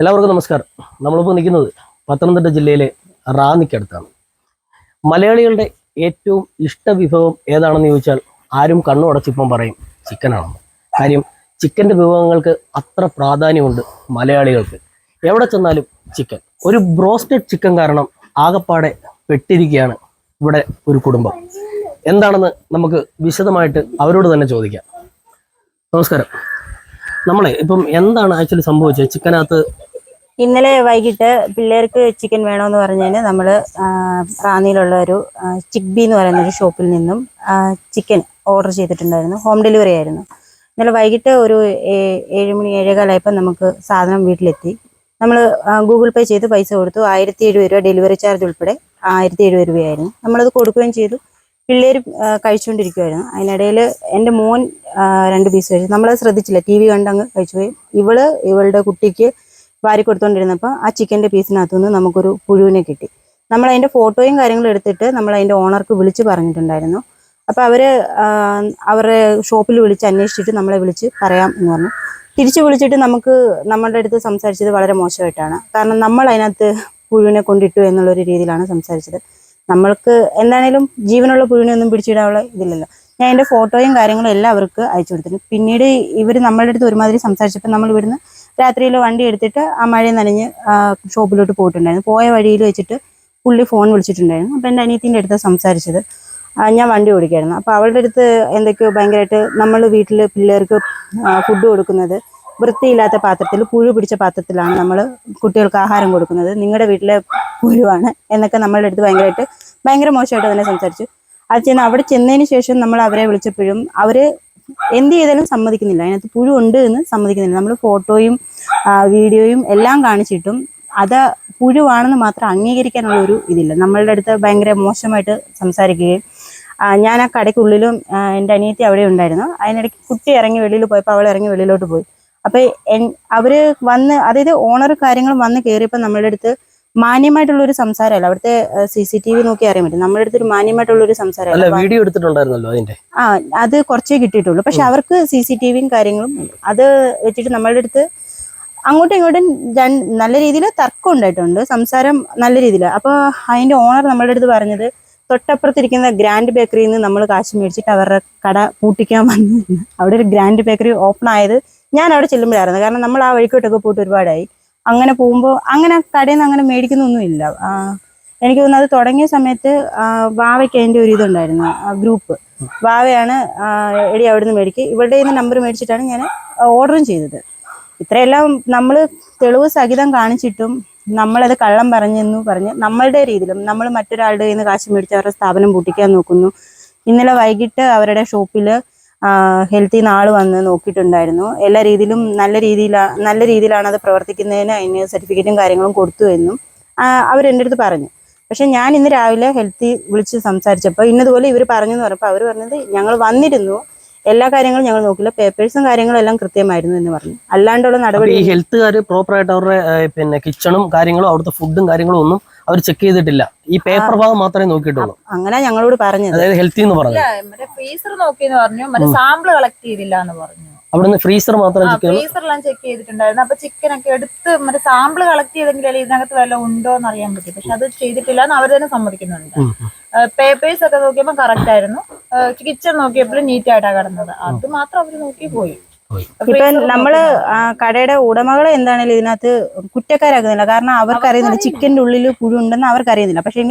എല്ലാവർക്കും നമസ്കാരം. നമ്മളിപ്പോൾ നിൽക്കുന്നത് പത്തനംതിട്ട ജില്ലയിലെ റാന്നിക്കടുത്താണ്. മലയാളികളുടെ ഏറ്റവും ഇഷ്ട വിഭവം ഏതാണെന്ന് ചോദിച്ചാൽ ആരും കണ്ണു അടച്ചിപ്പം പറയും ചിക്കനാണെന്ന് കാര്യം ചിക്കന്റെ വിഭവങ്ങൾക്ക് അത്ര പ്രാധാന്യമുണ്ട് മലയാളികൾക്ക്. എവിടെ ചെന്നാലും ചിക്കൻ. ഒരു ബ്രോസ്റ്റഡ് ചിക്കൻ കാരണം ആകപ്പാടെ പെട്ടിരിക്കുകയാണ് ഇവിടെ ഒരു കുടുംബം. എന്താണെന്ന് നമുക്ക് വിശദമായിട്ട് അവരോട് തന്നെ ചോദിക്കാം. നമസ്കാരം. നമ്മളെ ഇപ്പം എന്താണ് ആക്ച്വലി സംഭവിച്ചത്? ചിക്കനകത്ത് ഇന്നലെ വൈകിട്ട് പിള്ളേർക്ക് ചിക്കൻ വേണമെന്ന് പറഞ്ഞതിന് നമ്മൾ റാന്നിയിലുള്ള ഒരു ചിക്ബി എന്ന് പറയുന്ന ഒരു ഷോപ്പിൽ നിന്നും ചിക്കൻ ഓർഡർ ചെയ്തിട്ടുണ്ടായിരുന്നു. ഹോം ഡെലിവറി ആയിരുന്നു. ഇന്നലെ വൈകിട്ട് ഒരു ഏഴുമണി ഏഴ് മണി ഏഴേകാലായപ്പോൾ നമുക്ക് സാധനം വീട്ടിലെത്തി. നമ്മൾ ഗൂഗിൾ പേ ചെയ്ത് പൈസ കൊടുത്തു. ആയിരത്തി എഴുപത് രൂപ ഡെലിവറി ചാർജ് ഉൾപ്പെടെ ആയിരത്തി എഴുപത് രൂപയായിരുന്നു. നമ്മളത് കൊടുക്കുകയും ചെയ്തു. പിള്ളേർ കഴിച്ചുകൊണ്ടിരിക്കുമായിരുന്നു അതിനിടയിൽ എന്റെ മോൻ രണ്ട് പീസ് കഴിച്ചു. നമ്മളത് ശ്രദ്ധിച്ചില്ല. ടി വി കണ്ടങ്ങ് കഴിച്ചുപോയി. ഇവൾ ഇവളുടെ കുട്ടിക്ക് വാരി കൊടുത്തോണ്ടിരുന്നപ്പോൾ ആ ചിക്കന്റെ പീസിനകത്തുനിന്ന് നമുക്കൊരു പുഴുവിനെ കിട്ടി. നമ്മൾ അതിന്റെ ഫോട്ടോയും കാര്യങ്ങളും എടുത്തിട്ട് നമ്മൾ അതിന്റെ ഓണർക്ക് വിളിച്ച് പറഞ്ഞിട്ടുണ്ടായിരുന്നു. അപ്പോൾ അവർ അവരുടെ ഷോപ്പിൽ വിളിച്ച് അന്വേഷിച്ചിട്ട് നമ്മളെ വിളിച്ച് പറയാം എന്ന് പറഞ്ഞു. തിരിച്ചു വിളിച്ചിട്ട് നമുക്ക് നമ്മളുടെ അടുത്ത് സംസാരിച്ചത് വളരെ മോശമായിട്ടാണ്. കാരണം നമ്മൾ അതിനകത്ത് പുഴുവിനെ കൊണ്ടിട്ടു എന്നുള്ളൊരു രീതിയിലാണ് സംസാരിച്ചത്. നമ്മൾക്ക് എന്താണേലും ജീവനുള്ള പുഴുവിനെ ഒന്നും പിടിച്ചിടാനുള്ള ഇതില്ലല്ലോ. ഞാൻ എന്റെ ഫോട്ടോയും കാര്യങ്ങളും എല്ലാം അവർക്ക് അയച്ചു കൊടുത്തിട്ടുണ്ട് പിന്നീട് ഇവർ നമ്മളുടെ അടുത്ത് ഒരുമാതിരി സംസാരിച്ചപ്പോൾ നമ്മൾ ഇവിടുന്ന് രാത്രിയിൽ വണ്ടി എടുത്തിട്ട് ആ മഴ നനഞ്ഞ് ഷോപ്പിലോട്ട് പോയിട്ടുണ്ടായിരുന്നു. പോയ വഴിയിൽ വെച്ചിട്ട് പുള്ളി ഫോൺ വിളിച്ചിട്ടുണ്ടായിരുന്നു. അപ്പം എന്റെ അനിയത്തിന്റെ അടുത്ത് സംസാരിച്ചത്. ഞാൻ വണ്ടി ഓടിക്കായിരുന്നു. അപ്പോൾ അവളുടെ അടുത്ത് എന്തൊക്കെയോ ഭയങ്കരമായിട്ട് നമ്മൾ വീട്ടിൽ പിള്ളേർക്ക് ഫുഡ് കൊടുക്കുന്നത് വൃത്തിയില്ലാത്ത പാത്രത്തിൽ പുഴു പിടിച്ച പാത്രത്തിലാണ് നമ്മൾ കുട്ടികൾക്ക് ആഹാരം കൊടുക്കുന്നത്. നിങ്ങളുടെ വീട്ടിലെ പുഴുവാണ് എന്നൊക്കെ നമ്മളുടെ അടുത്ത് ഭയങ്കരമായിട്ട് ഭയങ്കര മോശമായിട്ട് തന്നെ സംസാരിച്ചു. അത് ചെന്ന് അവിടെ ചെന്നതിന് ശേഷം നമ്മൾ അവരെ വിളിച്ചപ്പോഴും അവർ എന്ത് ചെയ്താലും സമ്മതിക്കുന്നില്ല. അതിനകത്ത് പുഴു ഉണ്ട് എന്ന് സമ്മതിക്കുന്നില്ല. നമ്മൾ ഫോട്ടോയും വീഡിയോയും എല്ലാം കാണിച്ചിട്ടും അത് പുഴുവാണെന്ന് മാത്രം അംഗീകരിക്കാനുള്ള ഒരു ഇതില്ല. നമ്മളുടെ അടുത്ത് ഭയങ്കര മോശമായിട്ട് സംസാരിക്കുകയും ഞാൻ ആ കടയ്ക്കുള്ളിലും എന്റെ അനിയത്തി അവിടെ ഉണ്ടായിരുന്നു. അതിനിടയ്ക്ക് കുട്ടി ഇറങ്ങി വെളിയിൽ പോയപ്പോൾ അവൾ ഇറങ്ങി വെളിയിലോട്ട് പോയി. അപ്പൊ എൻ- അവർ വന്ന് അതായത് ഓണർ കാര്യങ്ങൾ വന്ന് കയറിയപ്പോൾ നമ്മളുടെ അടുത്ത് മാന്യമായിട്ടുള്ള ഒരു സംസാരമല്ല. അവിടുത്തെ സി സി ടി വി നോക്കി അറിയാൻ പറ്റും. നമ്മുടെ അടുത്ത് ഒരു മാന്യമായിട്ടുള്ള ഒരു സംസാരമല്ല. വീഡിയോ എടുത്തിട്ടുണ്ടായിരുന്നല്ലോ അതിന്റെ? ആ അത് കുറച്ചേ കിട്ടിയിട്ടുള്ളൂ. പക്ഷെ അവർക്ക് സി സി ടി വിയും കാര്യങ്ങളും അത് വെച്ചിട്ട് നമ്മളുടെ അടുത്ത് അങ്ങോട്ടും ഇങ്ങോട്ടും നല്ല രീതിയിൽ തർക്കം ഉണ്ടായിട്ടുണ്ട്. സംസാരം നല്ല രീതിയിൽ. അപ്പോൾ അതിന്റെ ഓണർ നമ്മളുടെ അടുത്ത് പറഞ്ഞത് തൊട്ടപ്പുറത്തിരിക്കുന്ന ഗ്രാൻഡ് ബേക്കറിയിൽ നിന്ന് നമ്മൾ കാശ് മേടിച്ചിട്ട് അവരുടെ കട പൂട്ടിക്കാൻ വന്നു. അവിടെ ഒരു ഗ്രാൻഡ് ബേക്കറി ഓപ്പൺ ആയത് ഞാൻ അവിടെ ചെല്ലുമ്പോഴായിരുന്നു. കാരണം നമ്മൾ ആ വഴിക്കോട്ടൊക്കെ പോയിട്ട് ഒരുപാടായി. അങ്ങനെ പോകുമ്പോൾ അങ്ങനെ കടയിൽ നിന്ന് അങ്ങനെ മേടിക്കുന്നൊന്നുമില്ല. എനിക്ക് തോന്നുന്നു അത് തുടങ്ങിയ സമയത്ത് ബാവയ്ക്ക് അതിന്റെ ഒരു ഇതുണ്ടായിരുന്നു ഗ്രൂപ്പ്. വാവയാണ് എടി അവിടെ നിന്ന് മേടിക്കുക ഇവിടെ നിന്ന് നമ്പർ മേടിച്ചിട്ടാണ് ഞാൻ ഓർഡറും ചെയ്തത്. ഇത്രയെല്ലാം നമ്മൾ തെളിവ് സഹിതം കാണിച്ചിട്ടും നമ്മളത് കള്ളം പറഞ്ഞെന്നു പറഞ്ഞ് നമ്മളുടെ രീതിയിലും നമ്മൾ മറ്റൊരാളുടെ കയ്യിൽ നിന്ന് കാശ് മേടിച്ച് അവരുടെ സ്ഥാപനം പൂട്ടിക്കാൻ നോക്കുന്നു. ഇന്നലെ വൈകിട്ട് അവരുടെ ഷോപ്പിൽ ഹെൽത്തിൽ നിന്ന് ആൾ വന്ന് നോക്കിയിട്ടുണ്ടായിരുന്നു. എല്ലാ രീതിയിലും നല്ല രീതിയിലാണ് നല്ല രീതിയിലാണ് അത് പ്രവർത്തിക്കുന്നതിന് അതിന് സർട്ടിഫിക്കറ്റും കാര്യങ്ങളും കൊടുത്തു എന്നും അവരെന്റെ അടുത്ത് പറഞ്ഞു. പക്ഷെ ഞാൻ ഇന്ന് രാവിലെ ഹെൽത്തി വിളിച്ച് സംസാരിച്ചപ്പോൾ ഇന്നതുപോലെ ഇവർ പറഞ്ഞു എന്ന് പറഞ്ഞപ്പോൾ അവർ പറഞ്ഞത് ഞങ്ങൾ വന്നിരുന്നു. എല്ലാ കാര്യങ്ങളും ഞങ്ങൾ നോക്കില്ല. പേപ്പേഴ്സും കാര്യങ്ങളും എല്ലാം കൃത്യമായിരുന്നു എന്ന് പറഞ്ഞു. അല്ലാണ്ടുള്ള നടപടി ഈ ഹെൽത്തുകാർ പ്രോപ്പർ ആയിട്ട് അവരുടെ പിന്നെ കിച്ചണും കാര്യങ്ങളും അവിടുത്തെ ഫുഡും കാര്യങ്ങളും ഒന്നും അവർ ചെക്ക് ചെയ്തിട്ടില്ല. ഈ പേപ്പർ ഭാഗം മാത്രമേ നോക്കിയിട്ടുള്ളൂ. അങ്ങനെ ഞങ്ങളോട് പറഞ്ഞു അതായത് ഹെൽത്തി എന്ന് പറഞ്ഞു ഫ്രീസർ നോക്കിയെന്ന് പറഞ്ഞു. മറ്റേ സാമ്പിൾ കളക്ട് ചെയ്തില്ല എന്ന് പറഞ്ഞു. അവിടുന്ന് ഫ്രീസർ മാത്രം ഫ്രീസറെല്ലാം ചെക്ക് ചെയ്തിട്ടുണ്ടായിരുന്നു. അപ്പൊ ചിക്കൻ ഒക്കെ എടുത്ത് മറ്റേ സാമ്പിൾ കളക്ട് ചെയ്തെങ്കിലും ഇതിനകത്ത് വല്ല ഉണ്ടോ എന്ന് അറിയാൻ പറ്റും. പക്ഷെ അത് ചെയ്തിട്ടില്ല എന്ന് അവർ തന്നെ സമ്മതിക്കുന്നുണ്ട്. പേപ്പേഴ്സ് ഒക്കെ നോക്കിയപ്പോൾ കറക്റ്റ് ആയിരുന്നു. കിച്ചൺ നോക്കിയപ്പോൾ നീറ്റ് ആയിട്ടാണ് കിടന്നത്. അത് മാത്രം അവർ നോക്കി പോയി. ഇപ്പൊ നമ്മൾ കടയുടെ ഉടമകളെ എന്താണെങ്കിലും ഇതിനകത്ത് കുറ്റക്കാരാക്കുന്നില്ല. കാരണം അവർക്ക് അറിയുന്നില്ല ചിക്കന്റെ ഉള്ളിൽ പുഴു ഉണ്ടെന്ന് അവർക്ക് അറിയുന്നില്ല പക്ഷേ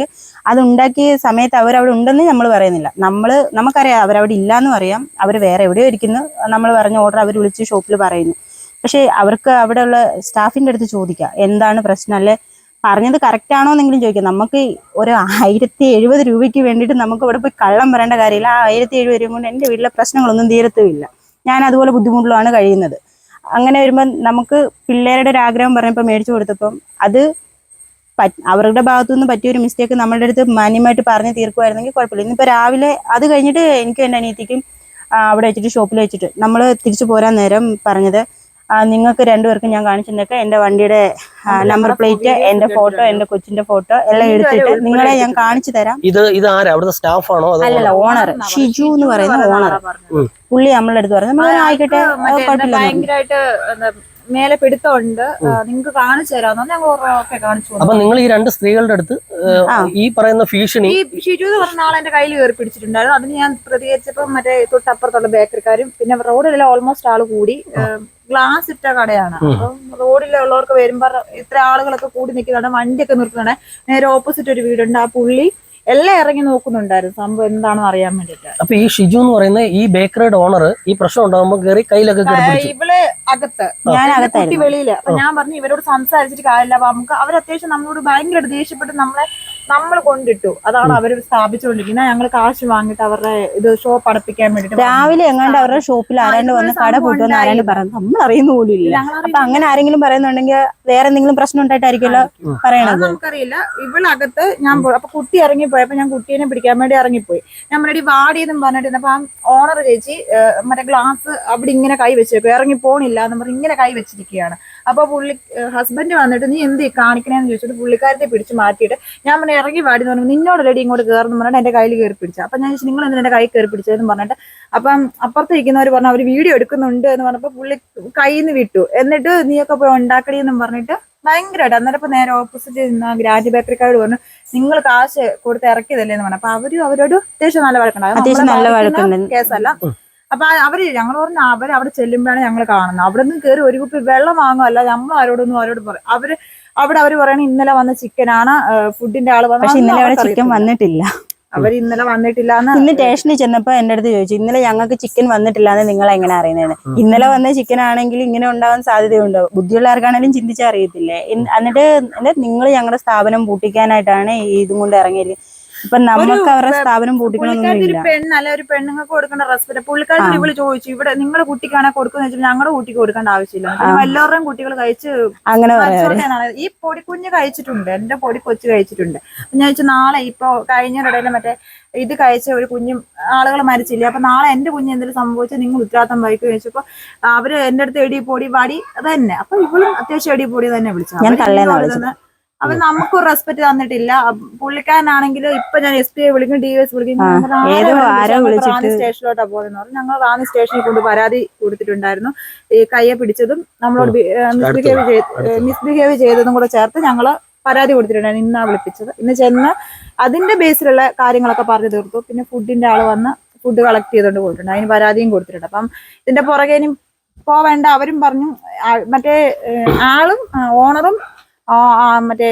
അത് ഉണ്ടാക്കിയ സമയത്ത് അവരവിടെ ഉണ്ടെന്ന് നമ്മൾ പറയുന്നില്ല. നമ്മൾ നമുക്കറിയാം അവരവിടെ ഇല്ലാന്നും അറിയാം അവർ വേറെ എവിടെയോ ഇരിക്കുന്നു. നമ്മൾ പറഞ്ഞ ഓർഡർ അവർ വിളിച്ച് ഷോപ്പിൽ പറയുന്നു. പക്ഷേ അവർക്ക് അവിടെയുള്ള സ്റ്റാഫിന്റെ അടുത്ത് ചോദിക്കാം. എന്താണ് പ്രശ്നം? അല്ലെ പറഞ്ഞത് കറക്റ്റ് ആണോ എന്നെങ്കിലും ചോദിക്കാം. നമുക്ക് ഒരു ആയിരത്തി എഴുപത് രൂപയ്ക്ക് വേണ്ടിയിട്ട് നമുക്ക് ഇവിടെ പോയി കള്ളം വരേണ്ട കാര്യമില്ല. ആ ആയിരത്തി എഴുപത് രൂപ കൊണ്ട് എന്റെ വീട്ടിലെ പ്രശ്നങ്ങളൊന്നും തീരത്തുമില്ല. ഞാൻ അതുപോലെ ബുദ്ധിമുട്ടിലാണ് കഴിയുന്നത്. അങ്ങനെ വരുമ്പോൾ നമുക്ക് പിള്ളേരുടെ ഒരു ആഗ്രഹം പറഞ്ഞപ്പോൾ മേടിച്ചു കൊടുത്തപ്പം അത് അവരുടെ ഭാഗത്തുനിന്ന് പറ്റിയ ഒരു മിസ്റ്റേക്ക് നമ്മളുടെ അടുത്ത് മാന്യമായിട്ട് പറഞ്ഞ് തീർക്കുമായിരുന്നെങ്കിൽ കുഴപ്പമില്ല. ഇന്നിപ്പോൾ രാവിലെ അത് കഴിഞ്ഞിട്ട് എനിക്കും എന്റെ അനിയത്തിക്കും അവിടെ വെച്ചിട്ട് ഷോപ്പിൽ വെച്ചിട്ട് നമ്മൾ തിരിച്ചു പോരാൻ നേരം പറഞ്ഞത് നിങ്ങൾക്ക് രണ്ടുപേർക്കും ഞാൻ കാണിച്ചിട്ടൊക്കെ എന്റെ വണ്ടിയുടെ നമ്പർ പ്ലേറ്റ് എന്റെ ഫോട്ടോ എന്റെ കൊച്ചിന്റെ ഫോട്ടോ എല്ലാം എടുത്തിട്ട് നിങ്ങളെ ഞാൻ കാണിച്ചു തരാം. ഇത് ഇത് ആരാ? അവിടുത്തെ സ്റ്റാഫാണോ അതോ അല്ലല്ല ഓണർ? ഷിജു എന്ന് പറയുന്ന ഓണർ പുള്ളി നമ്മളെ അടുത്ത് പറഞ്ഞു നമ്മൾ ആയിക്കോട്ടെ കുഴപ്പമില്ല ഭയങ്കരമായിട്ട് മേലെ പിടുത്തമുണ്ട്. നിങ്ങൾക്ക് കാണിച്ചു തരാമെന്ന് ഞങ്ങൾ കാണിച്ചു. അപ്പൊ നിങ്ങൾ ഈ രണ്ട് സ്ത്രീകളുടെ അടുത്ത് ഈ പറയുന്ന ഭീഷണി ഈ ഷിജു എന്ന് പറഞ്ഞ ആളെ എന്റെ കയ്യിൽ കയറി പിടിച്ചിട്ടുണ്ടായിരുന്നു. അതിന് ഞാൻ പ്രതികരിച്ചപ്പോൾ മറ്റേ തൊട്ടപ്പുറത്തുള്ള ബേക്കറിക്കാരും പിന്നെ റോഡിലെല്ലാം ഓൾമോസ്റ്റ് ആൾ കൂടി. ഗ്ലാസ് ഇട്ട കടയാണ്. അപ്പം റോഡിലുള്ളവർക്ക് വരുമ്പോ ഇത്ര ആളുകളൊക്കെ കൂടി നിൽക്കുന്നതാണ് വണ്ടിയൊക്കെ നിർത്തുന്നതാണ്. നേരെ ഓപ്പോസിറ്റ് ഒരു വീടുണ്ട്. ആ പുള്ളി എല്ലാം ഇറങ്ങി നോക്കുന്നുണ്ടായിരുന്നു. സംഭവം എന്താണെന്ന് അറിയാൻ വേണ്ടിട്ട് അപ്പൊ ഈ ഷിജു എന്ന് പറയുന്ന ഈ ബേക്കറിയുടെ ഓണർ ഈ പ്രശ്നം ഉണ്ടാകുമ്പോൾ കയറി കയ്യിലൊക്കെ ഇവൾ അകത്ത്. ഞാൻ അകത്തേക്ക് വെളിയിൽ. അപ്പൊ ഞാൻ പറഞ്ഞു ഇവരോട് സംസാരിച്ചിട്ട് കാര്യമില്ല. അപ്പൊ നമുക്ക് അവർ അത്യാവശ്യം നമ്മളോട് ഭയങ്കര ദേഷ്യപ്പെട്ട് നമ്മളെ നമ്മൾ കൊണ്ടിട്ടു. അതാണ് അവർ സ്ഥാപിച്ചുകൊണ്ടിരിക്കുന്നത്. ഞങ്ങൾ കാശ് വാങ്ങിട്ട് അവരുടെ ഇത് ഷോപ്പ് അടപ്പിക്കാൻ വേണ്ടിട്ട് രാവിലെ എങ്ങാണ്ട് അവരുടെ ഷോപ്പിൽ ആരാണ്ട് വന്ന് കട പൂട്ടുമെന്ന് ആരാണ്ട് പറയുന്നത് പറഞ്ഞു നമ്മൾ അറിയുന്ന പോലും ഇല്ല. അപ്പൊ അങ്ങനെ ആരെങ്കിലും പറയുന്നുണ്ടെങ്കിൽ വേറെ എന്തെങ്കിലും പ്രശ്നം ഉണ്ടായിട്ടായിരിക്കുമല്ലോ പറയണത്. നമുക്കറിയില്ല. ഇവളകത്ത് ഞാൻ അപ്പൊ കുട്ടി ഇറങ്ങിപ്പോയപ്പോ ഞാൻ കുട്ടീനെ പിടിക്കാൻ വേണ്ടി ഇറങ്ങിപ്പോയി. ഞാൻ മറ്റേ വാടിയെന്നും പറഞ്ഞിട്ട് അപ്പൊ ഓണർ ചേച്ചി മറ്റേ ഗ്ലാസ് അവിടെ ഇങ്ങനെ കൈ വെച്ചേക്കും. ഇറങ്ങി പോണില്ല എന്ന് പറഞ്ഞ് ഇങ്ങനെ കൈ വെച്ചിരിക്കുകയാണ്. അപ്പൊ പുള്ളി ഹസ്ബൻഡ് വന്നിട്ട് നീ എന്ത് കാണിക്കണേന്ന് ചോദിച്ചിട്ട് പുള്ളിക്കാരത്തെ പിടിച്ച് മാറ്റിയിട്ട് ഞാൻ പറഞ്ഞു ഇറങ്ങി വാടി പറഞ്ഞു. നിന്നോട് റെഡി ഇങ്ങോട്ട് കയറുന്നു പറഞ്ഞിട്ട് എന്റെ കയ്യിൽ കയറി പിടിച്ചു. അപ്പൊ ഞാൻ ചോദിച്ചു, നിങ്ങൾ എന്തിനാ എന്റെ കൈ കയറി പിടിച്ചതെന്ന് പറഞ്ഞിട്ട്? അപ്പം അപ്പുറത്ത് ഇരിക്കുന്നവർ പറഞ്ഞു അവർ വീഡിയോ എടുക്കുന്നുണ്ട് എന്ന് പറഞ്ഞപ്പോ പുള്ളി കയ്യിൽ നിന്ന് വിട്ടു. എന്നിട്ട് നീയൊക്കെ പോയി ഉണ്ടാക്കടി എന്നും പറഞ്ഞിട്ട് ഭയങ്കരമായിട്ട് അന്നേരം ഇപ്പൊ നേരെ ഓപ്പോസിറ്റ് നിന്ന ഗ്രാൻഡ് ബേക്കറിക്കാരോട് പറഞ്ഞു നിങ്ങൾ കാശ് കൊടുത്ത് ഇറക്കിയതല്ലേ എന്ന് പറഞ്ഞു. അപ്പൊ അവരും അവരോട് അത്യാവശ്യം നല്ല വഴക്കുണ്ടായിരുന്നു അത്യാവശ്യം നല്ല വഴക്കുണ്ട്. കേസല്ല. അപ്പൊ അവർ ഞങ്ങൾ പറഞ്ഞ അവർ അവിടെ ചെല്ലുമ്പോഴാണ് ഞങ്ങൾ കാണുന്നത് അവിടെ നിന്ന് കയറി ഒരു കുപ്പി വെള്ളം വാങ്ങുമല്ല നമ്മൾ ആരോടൊന്നും അവരോട് പറയും അവർ അവിടെ അവർ പറയണ ഇന്നലെ വന്ന ചിക്കനാണ് ഫുഡിന്റെ ആൾ വന്നത് പക്ഷെ ഇന്നലെ അവിടെ ചിക്കൻ വന്നിട്ടില്ല. അവർ ഇന്നലെ വന്നിട്ടില്ല ഇന്ന് സ്റ്റേഷനിൽ ചെന്നപ്പോ എന്റെ അടുത്ത് ചോദിച്ചു ഇന്നലെ ഞങ്ങൾക്ക് ചിക്കൻ വന്നിട്ടില്ല എന്ന് നിങ്ങൾ എങ്ങനെ അറിയുന്നത് ഇന്നലെ വന്ന ചിക്കൻ ആണെങ്കിൽ ഇങ്ങനെ ഉണ്ടാവാൻ സാധ്യതയുണ്ടോ? ബുദ്ധിയുള്ളവർക്കാണെങ്കിലും ചിന്തിച്ചാൽ അറിയത്തില്ലേ? ഇൻ- എന്നിട്ട് നിങ്ങൾ ഞങ്ങളുടെ സ്ഥാപനം പൂട്ടിക്കാനായിട്ടാണ് ഇതും കൊണ്ട് ഇറങ്ങിയത്. ഇപ്പൊ നമുക്ക് അവരുടെ സ്ഥാപനം പൂട്ടിക്കണമെന്നില്ല പെണ്ണല്ല ഒരു പെണ്ണുങ്ങൾക്ക് കൊടുക്കേണ്ട റെസ്പെക്ട് പുള്ളിക്കാരത്തി ഇവൾ ചോദിച്ചു ഇവിടെ നിങ്ങളുടെ കുട്ടിക്കാണെ കൊടുക്കുന്ന വെച്ചാൽ ഞങ്ങളുടെ കുട്ടിക്ക് കൊടുക്കേണ്ട ആവശ്യമില്ല. എല്ലാവരുടെയും കുട്ടികൾ കഴിച്ച് അങ്ങനെ. ഈ പൊടിക്കുഞ്ഞ് കഴിച്ചിട്ടുണ്ട് എന്റെ പൊടി കൊച്ചു കഴിച്ചിട്ടുണ്ട്. ഞാൻ ചോദിച്ചു നാളെ ഇപ്പൊ കഴിഞ്ഞിടയിൽ മറ്റേ ഇത് കഴിച്ച ഒരു കുഞ്ഞും ആളുകൾ മരിച്ചില്ലേ? അപ്പൊ നാളെ എന്റെ കുഞ്ഞ് എന്തെങ്കിലും സംഭവിച്ചാൽ നിങ്ങൾ ഉത്തരവാദിത്തം വഹിക്കുക ചോദിച്ചപ്പോ അവർ എന്റെ അടുത്ത് എടി പൊടി വാടി അത് തന്നെ. അപ്പൊ ഇവളും അത്യാവശ്യം എടി പൊടി തന്നെ വിളിച്ചു. ഞാൻ തള്ളേന്നാ നമുക്കും അവൻ നമുക്ക് റെസ്പെക്ട് തന്നിട്ടില്ല പുള്ളിക്കാരനാണെങ്കിലും പുള്ളിക്കാരനാണെങ്കിൽ ഇപ്പൊ ഞാൻ എസ് പി ഐ വിളിക്കും ഡി എസ് വിളിക്കും. റാണി റാന്നി സ്റ്റേഷനിലോട്ടാ പോകുന്നത് പറഞ്ഞു. ഞങ്ങൾ റാന്നി സ്റ്റേഷനിൽ കൊണ്ട് പരാതി കൊടുത്തിട്ടുണ്ടായിരുന്നു. ഈ കയ്യെ പിടിച്ചതും നമ്മളോട് മിസ്ബിഹേവ് ചെയ്ത് മിസ്ബിഹേവ് ചെയ്തതും കൂടെ ചേർത്ത് ഞങ്ങൾ പരാതി കൊടുത്തിട്ടുണ്ടായിരുന്നു. ഇന്നാ വിളിപ്പിച്ചത്. ഇന്ന് ചെന്ന് അതിന്റെ ബേസിലുള്ള കാര്യങ്ങളൊക്കെ പറഞ്ഞു തീർത്തു. പിന്നെ ഫുഡിന്റെ ആൾ വന്ന് ഫുഡ് കളക്ട് ചെയ്തുകൊണ്ട് പോയിട്ടുണ്ട്. അതിന് പരാതിയും കൊടുത്തിട്ടുണ്ട്. അപ്പം ഇതിന്റെ പുറകെ ഇനി പോവേണ്ട. അവരും പറഞ്ഞു മറ്റേ ആളും ഓണറും മറ്റേ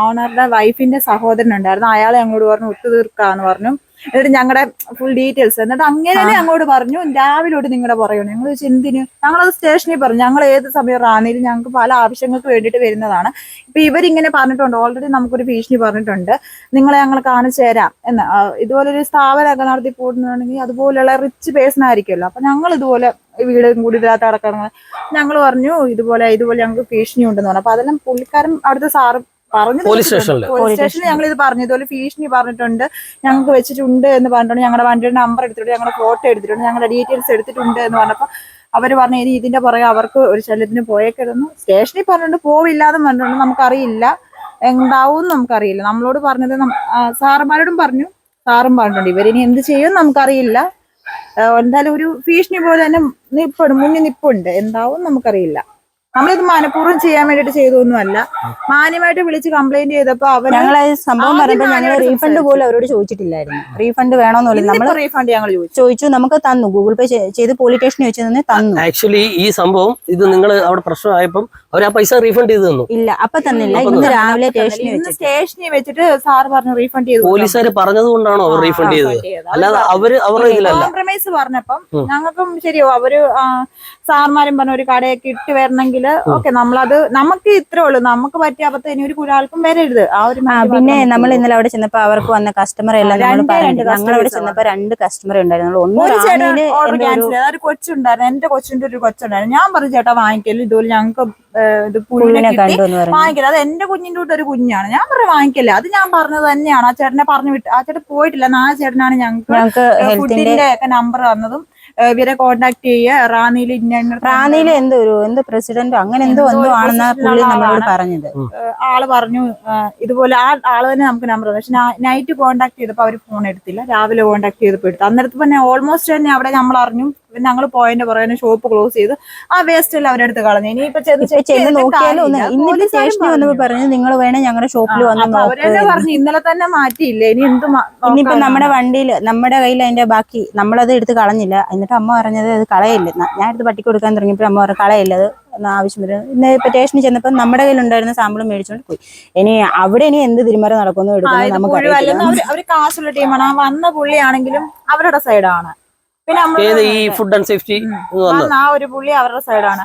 ഓണറുടെ വൈഫിന്റെ സഹോദരൻ ഉണ്ടായിരുന്നു. അയാൾ ഞങ്ങളോട് പറഞ്ഞു ഒത്തുതീർക്കാന്ന് പറഞ്ഞു. എന്നിട്ട് ഞങ്ങളുടെ ഫുൾ ഡീറ്റെയിൽസ് എന്നിട്ട് അങ്ങനെ അങ്ങോട്ട് പറഞ്ഞു. രാവിലെ തൊട്ട് നിങ്ങളുടെ പറയണം ഞങ്ങൾ ചോദിച്ചു എന്തിന്? ഞങ്ങളത് സ്റ്റേഷനിൽ പറഞ്ഞു. ഞങ്ങൾ ഏത് സമയം റാന്നിയിൽ ഞങ്ങൾക്ക് പല ആവശ്യങ്ങൾക്ക് വേണ്ടിയിട്ട് വരുന്നതാണ്. ഇപ്പൊ ഇവരിങ്ങനെ പറഞ്ഞിട്ടുണ്ട്. ഓൾറെഡി നമുക്കൊരു ഭീഷണി പറഞ്ഞിട്ടുണ്ട്. നിങ്ങളെ ഞങ്ങൾ കാണിച്ചു തരാം. എന്ന്. ഇതുപോലെ ഒരു സ്ഥാപനമൊക്കെ നടത്തി പോകുന്നുണ്ടെങ്കിൽ അതുപോലെയുള്ള റിച്ച് പേഴ്സൺ ആയിരിക്കുമല്ലോ. അപ്പൊ ഞങ്ങൾ ഇതുപോലെ വീടും കൂടി ഇതിനകത്ത് അടക്കണം ഞങ്ങൾ പറഞ്ഞു ഇതുപോലെ ഇതുപോലെ ഞങ്ങൾക്ക് ഭീഷണി ഉണ്ടെന്ന് പറഞ്ഞു. അപ്പൊ അതെല്ലാം പുള്ളിക്കാരൻ അവിടുത്തെ സാറ് പോലീസ് സ്റ്റേഷനിൽ പോലീസ് സ്റ്റേഷനിൽ ഞങ്ങൾ ഇത് പറഞ്ഞതുപോലെ ഭീഷണി പറഞ്ഞിട്ടുണ്ട്. ഞങ്ങൾക്ക് വെച്ചിട്ടുണ്ട് എന്ന് പറഞ്ഞിട്ടുണ്ട്. ഞങ്ങളുടെ വണ്ടിയുടെ നമ്പർ എടുത്തിട്ടുണ്ട്. ഞങ്ങളുടെ ഫോട്ടോ എടുത്തിട്ടുണ്ട്. ഞങ്ങളുടെ ഡീറ്റെയിൽസ് എടുത്തിട്ടുണ്ട് എന്ന് പറഞ്ഞപ്പോൾ അവർ പറഞ്ഞു ഇനി ഇതിന്റെ പുറകെ അവർക്ക് ഒരു ശല്യത്തിന് പോയേക്കരുതെന്ന്. സ്റ്റേഷനിൽ പറഞ്ഞിട്ടുണ്ട് പോവില്ല എന്ന് പറഞ്ഞിട്ടുണ്ട്. നമുക്കറിയില്ല. എന്താവും നമുക്കറിയില്ല. നമ്മളോട് പറഞ്ഞത് സാറുമാരോടും പറഞ്ഞു. സാറും പറഞ്ഞിട്ടുണ്ട്. ഇവരിനി എന്ത് ചെയ്യും നമുക്കറിയില്ല. എന്തായാലും ഒരു ഭീഷണി പോലെ തന്നെ നിപ്പുണ്ട്. മുന്നിൽ നിപ്പുണ്ട്. എന്താവും നമുക്കറിയില്ല. നമ്മളിത് മനഃപൂർവം ചെയ്യാൻ വേണ്ടിട്ട് ചെയ്തൊന്നുമല്ല. മാന്യമായിട്ട് വിളിച്ച് കംപ്ലൈന്റ് ചെയ്തപ്പോ അവർ ഞങ്ങൾ സംഭവം പറയുമ്പോൾ ഞങ്ങൾ റീഫണ്ട് പോലും അവരോട് ചോദിച്ചിട്ടില്ലായിരുന്നു. റീഫണ്ട് വേണോന്ന് പോലും നമ്മൾ റീഫണ്ട് ഞങ്ങൾ ചോദിച്ചു. ചോദിച്ചു നമുക്ക് തന്നു. ഗൂഗിൾ പേ ചെയ്ത് പോലീസ് സ്റ്റേഷനിൽ വെച്ച് തന്നെ തന്നു. ആക്ച്വലി ഈ സംഭവം ഇത് നിങ്ങൾ അവിടെ പ്രശ്നമായപ്പം അവർ ആ പൈസ റീഫണ്ട് ചെയ്ത് തന്നു. ഇല്ല അപ്പൊ തന്നില്ല. ഇന്ന് രാവിലെ സ്റ്റേഷനിൽ സ്റ്റേഷനിൽ വെച്ചിട്ട്. സാർ പറഞ്ഞു റീഫണ്ട് ചെയ്തു പോലീസുകാർ പറഞ്ഞത് കൊണ്ടാണോ അവർ റീഫണ്ട് ചെയ്തത്? അല്ലാതെ അവർ അവരുടെ ഇതിലല്ല കോംപ്രമൈസ് പറഞ്ഞപ്പം ഞങ്ങൾക്കും ശരിയോ അവർ സാർമാരും പറഞ്ഞ ഒരു കടയൊക്കെ ഇട്ട് വരണമെങ്കിൽ ഓക്കെ നമ്മളത് നമുക്ക് ഇത്രേ ഉള്ളൂ. നമുക്ക് പറ്റിയ അബദ്ധം ഇനി ഒരു ഒരാൾക്കും വരരുത്. ആ ഒരു പിന്നെ നമ്മൾ ഇന്നലെ അവിടെ ചെന്നപ്പോ അവർക്ക് വന്ന കസ്റ്റമർ എല്ലാം നമ്മൾ ഞങ്ങൾ അവിടെ ചെന്നപ്പോ രണ്ട് കസ്റ്റമർ ഉണ്ടായിരുന്നു. ഒന്ന് ഒരു കൊച്ചുണ്ടായിരുന്നു. എന്റെ കൊച്ചിന്റെ ഒരു കൊച്ചുണ്ടായിരുന്നു. ഞാൻ പറഞ്ഞു ചേട്ടാ വാങ്ങിക്കൽ ഇതുപോലെ ഞങ്ങൾക്ക് ഇത് വാങ്ങിക്കില്ല. അത് എന്റെ കുഞ്ഞിന്റെ കൂടെ ഒരു കുഞ്ഞാണ്. ഞാൻ പറഞ്ഞു വാങ്ങിക്കില്ല. അത് ഞാൻ പറഞ്ഞത് തന്നെയാണ്. ആ ചേട്ടനെ പറഞ്ഞു വിട്ട് ആ ചേട്ടൻ പോയിട്ടില്ല. ആ ചേട്ടനാണ് ഞങ്ങൾക്ക് ഫുഡിന്റെ ഒക്കെ നമ്പർ തന്നതും ഇവരെ കോണ്ടാക്ട് ചെയ്യുക. റാന്നിയിൽ ഇന്ന റാന്നിയിൽ റാന്നിയിൽ എന്തോ എന്ത് എന്തോ പ്രസിഡന്റോ അങ്ങനെ എന്തോ എന്തോ ആണെന്ന് പുള്ളി നമ്മളോട് പറഞ്ഞത്. ആൾ പറഞ്ഞു ഇതുപോലെ ആ ആൾ തന്നെ നമുക്ക് നമ്പർ തന്നെ. പക്ഷെ നൈറ്റ് കോണ്ടാക്ട് ചെയ്തപ്പോ അവർ ഫോൺ എടുത്തില്ല. രാവിലെ കോണ്ടാക്ട് ചെയ്തപ്പോ എടുത്തു. അന്നേരത്ത് തന്നെ ഓൾമോസ്റ്റ് തന്നെ അവിടെ നമ്മൾ അറിഞ്ഞു. ഞങ്ങൾ പോയതിന്റെ പുറകെ ഷോപ്പ് ക്ലോസ് ചെയ്ത് ആ വേസ്റ്റ് എല്ലാം അവരെടുത്ത് കളഞ്ഞു. ഇനിയിപ്പോ ചെന്ന് നോക്കിയാലും ഇന്നിപ്പോ സ്റ്റേഷനിൽ വന്നപ്പോ പറഞ്ഞു. നിങ്ങൾ വേണേ ഞങ്ങളുടെ ഷോപ്പിൽ വന്ന് അവരെന്നെ പറഞ്ഞു ഇന്നലെ തന്നെ മാറ്റിയില്ലേ? ഇനി എന്ത് ഇനിയിപ്പോ നമ്മുടെ വണ്ടിയിൽ നമ്മുടെ കയ്യിൽ അതിന്റെ ബാക്കി നമ്മളത് എടുത്ത് കളഞ്ഞില്ല. എന്നിട്ട് അമ്മ പറഞ്ഞത് അത് കളയില്ല. ഞാൻ എടുത്ത് പട്ടിക്ക് കൊടുക്കാൻ തുടങ്ങിയപ്പോൾ അമ്മ പറഞ്ഞു കളയില്ല അത് ഒന്നും ആവശ്യം വരും ഇന്ന് ഇപ്പൊ സ്റ്റേഷനിൽ ചെന്നപ്പോൾ നമ്മുടെ കയ്യിൽ ഉണ്ടായിരുന്ന സാമ്പിൾ മേടിച്ചോണ്ട് പോയി. ഇനി അവിടെ ഇനി എന്ത് തിരുമറ നടക്കുന്നു എടുക്കുന്നു നമുക്ക് അവർ കാശുള്ള ടീമാണ് വന്ന പുള്ളിയാണെങ്കിലും അവരുടെ സൈഡാണ് ഏത് ഈ ഫുഡ് ആൻഡ് സേഫ്റ്റി ആ ഒരു പുള്ളി അവരുടെ സൈഡാണ്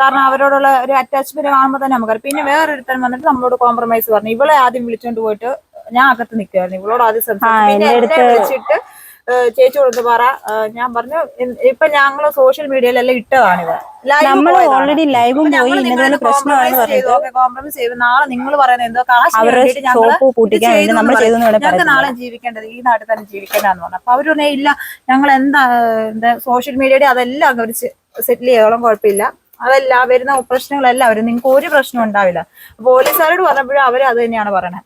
കാരണം അവരോടുള്ള ഒരു അറ്റാച്ച്മെന്റ് കാണുമ്പോൾ തന്നെ നമുക്കറിയാം. പിന്നെ വേറൊരുത്തൻ വന്നിട്ട് നമ്മളോട് കോംപ്രമൈസ് പറഞ്ഞു. ഇവളെ ആദ്യം വിളിച്ചോണ്ട് പോയിട്ട് ഞാൻ അകത്ത് നിൽക്കുമായിരുന്നു ഇവളോട് ആദ്യം സംസാരിച്ചു. ചേച്ചി കൊടുത്ത് പറ. ഞാൻ പറഞ്ഞു ഇപ്പൊ ഞങ്ങൾ സോഷ്യൽ മീഡിയയിലെല്ലാം ഇട്ടതാണിത്. നമ്മൾ ഓൾറെഡി ലൈവും പോയി പ്രശ്നമാണെന്ന് പറഞ്ഞിട്ട് കോംപ്രമൈസ് ചെയ്തു. നാളെ നിങ്ങൾ പറയുന്നത് എന്തോ കാശ് ഷോപ്പ് പൂട്ടിക്കാൻ വേണ്ടി നമ്മൾ ഞങ്ങൾക്ക് നാളെ ജീവിക്കേണ്ടത് ഈ നാട്ടിൽ തന്നെ ജീവിക്കേണ്ടതെന്ന് പറഞ്ഞു. അപ്പൊ അവർ പറഞ്ഞു ഇല്ല ഞങ്ങൾ എന്താ എന്താ സോഷ്യൽ മീഡിയയുടെ അതെല്ലാം അവർ സെറ്റിൽ ചെയ്തോളം കുഴപ്പമില്ല. അതെല്ലാം വരുന്ന പ്രശ്നങ്ങളെല്ലാം അവർ നിങ്ങൾക്ക് ഒരു പ്രശ്നം ഉണ്ടാവില്ല. പോലീസുകാരോട് പറഞ്ഞപ്പോഴും അവർ അത് തന്നെയാണ് പറയണത്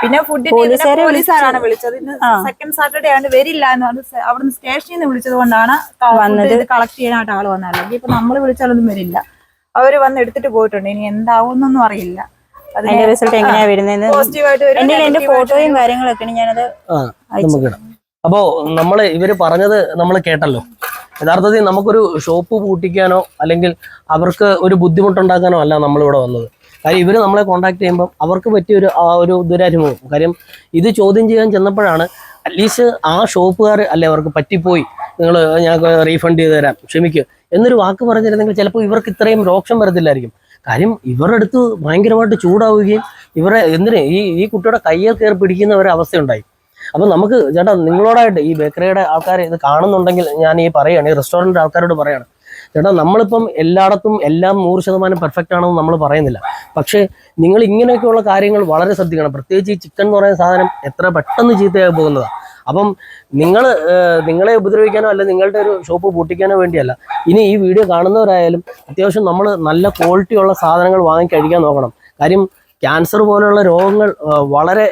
പിന്നെ ഫുഡിന് പോലീസാരാണ് പോലീസുകാരാണ് വിളിച്ചത്. ഇന്ന് സെക്കൻഡ് സാറ്റർഡേ ആണ് വരില്ല എന്ന് പറഞ്ഞ് അവിടുന്ന് സ്റ്റേഷനിൽ നിന്ന് വിളിച്ചത് കൊണ്ടാണ് വന്നത്. കളക്ട് ചെയ്യാനായിട്ട് ആൾ വന്നത്. അല്ലെങ്കിൽ ഇപ്പൊ നമ്മൾ വിളിച്ചാലൊന്നും വരില്ല. അവർ വന്ന് എടുത്തിട്ട് പോയിട്ടുണ്ട്. ഇനി എന്താവുന്നൊന്നും അറിയില്ല. അതിന്റെ റിസൾട്ട് എങ്ങനെയാ വരുന്നതെന്ന് പോസിറ്റീവായിട്ട് വരും എന്റെ ഫോട്ടോയും കാര്യങ്ങളൊക്കെ ഞാനത് അപ്പോ നമ്മൾ ഇവർ പറഞ്ഞത് നമ്മൾ കേട്ടല്ലോ. യഥാർത്ഥത്തിൽ നമുക്കൊരു ഷോപ്പ് പൂട്ടിക്കാനോ അല്ലെങ്കിൽ അവർക്ക് ഒരു ബുദ്ധിമുട്ടുണ്ടാക്കാനോ അല്ല നമ്മളിവിടെ വന്നത്. കാര്യം ഇവർ നമ്മളെ കോൺടാക്ട് ചെയ്യുമ്പോൾ അവർക്ക് പറ്റിയൊരു ആ ഒരു ദുരനുഭവം കാര്യം ഇത് ചോദ്യം ചെയ്യാൻ ചെന്നപ്പോഴാണ് അറ്റ്ലീസ്റ്റ് ആ ഷോപ്പുകാർ അല്ലെ അവർക്ക് പറ്റിപ്പോയി. നിങ്ങൾ ഞങ്ങൾക്ക് റീഫണ്ട് ചെയ്ത് തരാം. ക്ഷമിക്കുക എന്നൊരു വാക്ക് പറഞ്ഞിരുന്നെങ്കിൽ ചിലപ്പോൾ ഇവർക്ക് ഇത്രയും രോക്ഷം വരത്തില്ലായിരിക്കും. കാര്യം ഇവരുടെ അടുത്ത് ഭയങ്കരമായിട്ട് ചൂടാവുകയും ഇവരെ എന്തിന് ഈ ഈ കുട്ടിയുടെ കയ്യിൽ കയറി പിടിക്കുന്ന ഒരു അവസ്ഥയുണ്ടായി. അപ്പം നമുക്ക് ചേട്ടാ നിങ്ങളോടായിട്ട് ഈ ബേക്കറിയുടെ ആൾക്കാർ ഇത് കാണുന്നുണ്ടെങ്കിൽ ഞാൻ ഈ പറയുകയാണ് ഈ റെസ്റ്റോറന്റ് ആൾക്കാരോട് പറയാണ്. ചേട്ടാ നമ്മളിപ്പം എല്ലായിടത്തും എല്ലാം നൂറ് ശതമാനം പെർഫെക്റ്റ് ആണെന്ന് നമ്മൾ പറയുന്നില്ല. പക്ഷേ നിങ്ങൾ ഇങ്ങനെയൊക്കെയുള്ള കാര്യങ്ങൾ വളരെ ശ്രദ്ധിക്കണം. പ്രത്യേകിച്ച് ഈ ചിക്കൻ എന്ന് പറയുന്ന സാധനം എത്ര പെട്ടെന്ന് ചീത്തയായി പോകുന്നതാണ് അപ്പം നിങ്ങൾ നിങ്ങളെ ഉപദ്രവിക്കാനോ അല്ല നിങ്ങളുടെ ഒരു ഷോപ്പ് പൂട്ടിക്കാനോ വേണ്ടിയല്ല. ഇനി ഈ വീഡിയോ കാണുന്നവരായാലും അത്യാവശ്യം നമ്മൾ നല്ല ക്വാളിറ്റിയുള്ള സാധനങ്ങൾ വാങ്ങി കഴിക്കാൻ നോക്കണം. കാര്യം ക്യാൻസർ പോലെയുള്ള രോഗങ്ങൾ വളരെ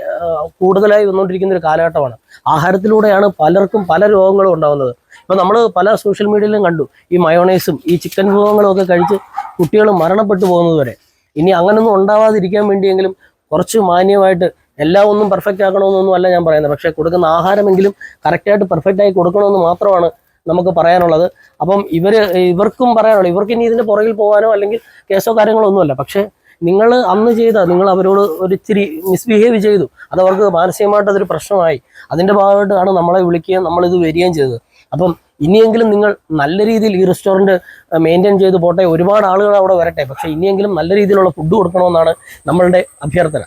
കൂടുതലായി വന്നുകൊണ്ടിരിക്കുന്ന ഒരു കാലഘട്ടമാണ്. ആഹാരത്തിലൂടെയാണ് പലർക്കും പല രോഗങ്ങളും ഉണ്ടാകുന്നത് ഇപ്പം നമ്മൾ പല സോഷ്യൽ മീഡിയയിലും കണ്ടു. ഈ മയോണൈസും ഈ ചിക്കൻ വിഭവങ്ങളും ഒക്കെ കഴിച്ച് കുട്ടികൾ മരണപ്പെട്ടു പോകുന്നത് വരെ. ഇനി അങ്ങനൊന്നും ഉണ്ടാവാതിരിക്കാൻ വേണ്ടിയെങ്കിലും കുറച്ച് മാന്യമായിട്ട് എല്ലാം ഒന്നും പെർഫെക്റ്റ് ആക്കണമെന്നൊന്നും അല്ല ഞാൻ പറയുന്നത്. പക്ഷേ കൊടുക്കുന്ന ആഹാരമെങ്കിലും കറക്റ്റായിട്ട് പെർഫെക്റ്റ് ആയി കൊടുക്കണമെന്ന് മാത്രമാണ് നമുക്ക് പറയാനുള്ളത്. അപ്പം ഇവർ ഇവർക്കും പറയാനുള്ളത്. ഇവർക്ക് ഇനി ഇതിന്റെ പുറകിൽ പോകാനോ അല്ലെങ്കിൽ കേസോ കാര്യങ്ങളോ ഒന്നുമല്ല. പക്ഷേ നിങ്ങൾ അന്ന് ചെയ്ത നിങ്ങൾ അവരോട് ഒരിച്ചിരി മിസ്ബിഹേവ് ചെയ്തു. അത് അവർക്ക് മാനസികമായിട്ട് അതൊരു പ്രശ്നമായി. അതിന്റെ ഭാഗമായിട്ടാണ് നമ്മളെ വിളിക്കുകയും നമ്മളിത് വരികയും ചെയ്തത്. അപ്പം ഇനിയെങ്കിലും നിങ്ങൾ നല്ല രീതിയിൽ ഈ റെസ്റ്റോറന്റ് മെയിന്റെയിൻ ചെയ്ത് പോട്ടെ. ഒരുപാട് ആളുകൾ അവിടെ വരട്ടെ. പക്ഷേ ഇനിയെങ്കിലും നല്ല രീതിയിലുള്ള ഫുഡ് കൊടുക്കണമെന്നാണ് നമ്മളുടെ അഭ്യർത്ഥന.